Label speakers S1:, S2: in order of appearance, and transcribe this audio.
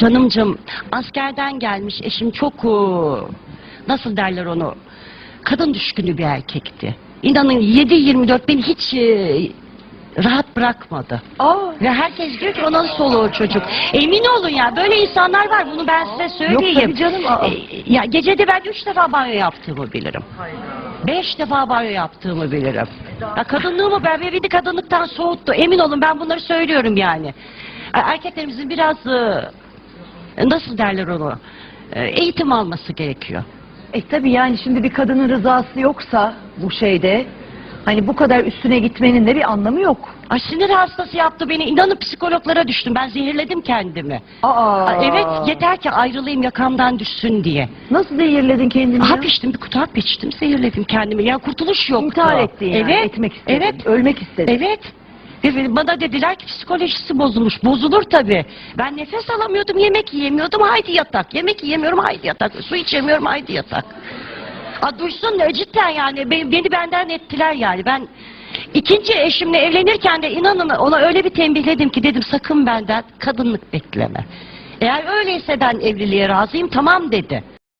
S1: Canımcım askerden gelmiş eşim çok nasıl derler onu kadın düşkünü bir erkekti. İnanın 7-24 beni hiç e, rahat bırakmadı.
S2: Aa,
S1: Ve herkes diyor ki o nasıl olur çocuk. Emin olun ya böyle insanlar var bunu ben size söyleyeyim.
S2: tabii canım, aa.
S1: E, ya gecede ben üç defa banyo yaptığımı bilirim. Beş defa banyo yaptığımı bilirim. Ya kadınlığımı ben beni kadınlıktan soğuttu. Emin olun ben bunları söylüyorum yani. E, Erkeklerimizin biraz e, nasıl derler onu E, eğitim alması gerekiyor.
S2: e tabii yani şimdi bir kadının rızası yoksa bu şeyde hani bu kadar üstüne gitmenin de bir anlamı yok.
S1: Ay sinir hastası yaptı beni. İnanın psikologlara düştüm. Ben zehirledim kendimi.
S2: Aa.
S1: Evet yeter ki ayrılayım yakamdan düşsün diye.
S2: Nasıl zehirledin kendini?
S1: Hap içtim bir kutu hap içtim zehirledim kendimi. Ya kurtuluş yoktu.
S2: İntihar ettin yani.
S1: Evet.
S2: Etmek istedin.
S1: Evet.
S2: Ölmek istedin.
S1: Evet. Ve bana dediler ki psikolojisi bozulmuş. Bozulur tabii. Ben nefes alamıyordum, yemek yiyemiyordum. Haydi yatak. Yemek yiyemiyorum, haydi yatak. Su içemiyorum, haydi yatak. A duysun cidden yani be- beni benden ettiler yani. Ben ikinci eşimle evlenirken de inanın ona öyle bir tembihledim ki dedim sakın benden kadınlık bekleme. Eğer öyleyse ben evliliğe razıyım tamam dedi.